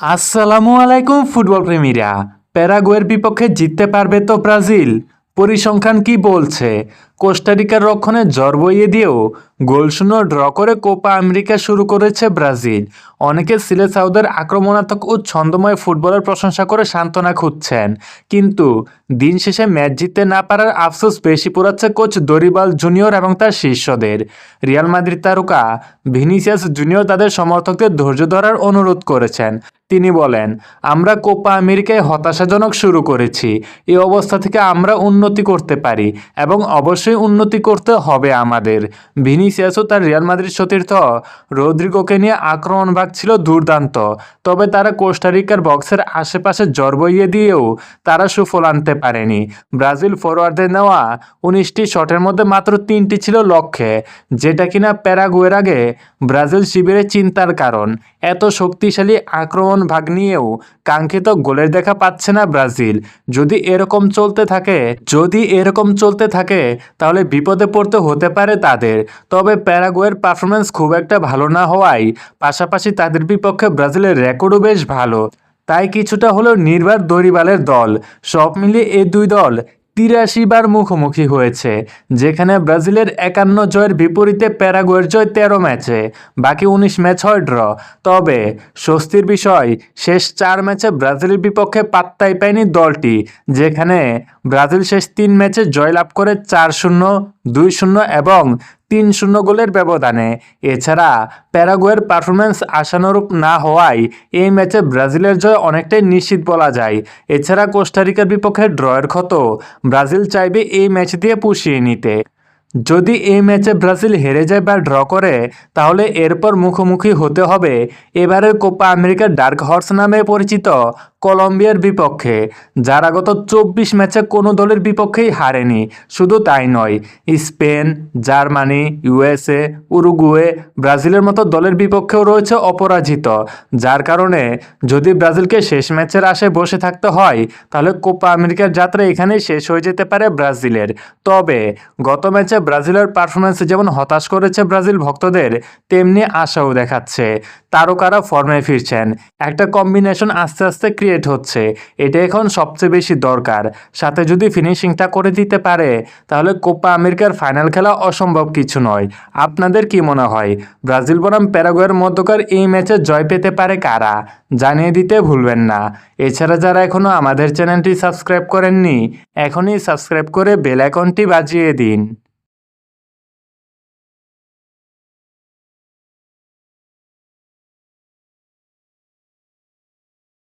আসসালামু আলাইকুম ফুটবল প্রেমীরা। প্যারাগুয়ের বিপক্ষে জিততে পারবে তো ব্রাজিল? পরিসংখ্যান কি বলছে? কোস্টারিকার রক্ষণে জ্বর বইয়ে দিয়েও গোলশূন্য ড্র করে কোপা আমেরিকা শুরু করেছে ব্রাজিল। অনেকে সিলে সাউদের আক্রমণাত্মক ও ছন্দময় ফুটবলের প্রশংসা করে সান্ত্বনা খুঁজছেন। কিন্তু দিন শেষে ম্যাচ জিততে না পারার আফসোস বেশি পোড়াচ্ছে কোচ দরিবাল জুনিয়র এবং তার শিষ্যদের। রিয়াল মাদ্রিদ তারকা ভিনিসিয়াস জুনিয়র তাদের সমর্থকদের ধৈর্য ধরার অনুরোধ করেছেন। তিনি বলেন, আমরা কোপা আমেরিকায় হতাশাজনক শুরু করেছি। এই অবস্থা থেকে আমরা উন্নতি করতে পারি এবং অবশ্যই উন্নতি করতে হবে আমাদের। ভিনিসিয়াসও তার রিয়াল মাদ্রিদ সতীর্থ। রদ্রিগোকে নিয়ে আক্রমণ ভাগ ছিল দুর্দান্ত। তবে তারা কোস্টারিকার বক্সের আশেপাশে জ্বর বইয়ে দিয়েও তারা সুফল আনতে পারেনি। ব্রাজিল ফরওয়ার্ডদের নেওয়া উনিশটি শটের মধ্যে মাত্র তিনটি ছিল লক্ষ্যে, যেটা কিনা প্যারাগুয়ের আগে ব্রাজিল শিবিরে চিন্তার কারণ। এত শক্তিশালী আক্রমণ ভাগ নিয়েও কাঙ্ক্ষিত গোলের দেখা পাচ্ছে না ব্রাজিল। যদি এরকম চলতে থাকে, যদি এরকম চলতে থাকে তাহলে বিপদে পড়তে হতে পারে তাদের। তবে প্যারাগুয়ের পারফরমেন্স খুব একটা ভালো না হওয়ায় পাশাপাশি তাদের বিপক্ষে ব্রাজিলের রেকর্ডও বেশ ভালো। তাই কিছুটা হলো নির্বার দরিবালের দল। সব মিলিয়ে এই দুই দল তিরাশি বার মুখোমুখি হয়েছে, যেখানে ব্রাজিলের একান্ন জয়ের বিপরীতে প্যারাগুয়ের জয় তেরো ম্যাচে, বাকি উনিশ ম্যাচ হয় ড্র। তবে স্বস্তির বিষয়, শেষ চার ম্যাচে ব্রাজিলের বিপক্ষে পাত্তাই পায়নি দলটি, যেখানে ব্রাজিল শেষ তিন ম্যাচে জয়লাভ করে চার শূন্য, দুই শূন্য এবং তিন শূন্য গোলের ব্যবধানে। এছাড়া প্যারাগুয়ের পারফরমেন্স আশানুরূপ না হওয়ায় এই ম্যাচে ব্রাজিলের জয় অনেকটাই নিশ্চিত বলা যায়। এছাড়া কোস্টারিকার বিপক্ষে ড্রয়ের ক্ষত। ব্রাজিল চাইবে এই ম্যাচ দিয়ে পুষিয়ে নিতে। যদি এই ম্যাচে ব্রাজিল হেরে যায় বা ড্র করে, তাহলে এরপর মুখোমুখি হতে হবে। এবারের কোপা আমেরিকার ডার্ক হর্স নামে পরিচিত কলম্বিয়ার বিপক্ষে, যারা গত চব্বিশ ম্যাচে কোনো দলের বিপক্ষেই হারেনি। শুধু তাই নয়, স্পেন, জার্মানি, ইউএসএ, উরুগুয়ে ব্রাজিলের মতো দলের বিপক্ষেও রয়েছে অপরাজিত, যার কারণে যদি ব্রাজিলকে শেষ ম্যাচের আশে বসে থাকতে হয়, তাহলে কোপা আমেরিকার যাত্রা এখানেই শেষ হয়ে যেতে পারে ব্রাজিলের। তবে গত ম্যাচে ব্রাজিলের পারফরমেন্স যেমন হতাশ করেছে ব্রাজিল ভক্তদের, তেমনি আশাও দেখাচ্ছে। তারকারা ফর্মে ফিরছেন। একটা কম্বিনেশন আস্তে আস্তে ক্রিয়েট হচ্ছে। এটা এখন সবচেয়ে বেশি দরকার। সাথে যদি ফিনিশিংটা করে দিতে পারে, তাহলে কোপা আমেরিকার ফাইনাল খেলা অসম্ভব কিছু নয়। আপনাদের কি মনে হয়? ব্রাজিল বনাম প্যারাগুয়ের মধ্যকার এই ম্যাচে জয় পেতে পারে কারা? জানিয়ে দিতে ভুলবেন না। এছাড়া যারা এখনও আমাদের চ্যানেলটি সাবস্ক্রাইব করেননি, এখনই সাবস্ক্রাইব করে বেল আইকনটি বাজিয়ে দিন।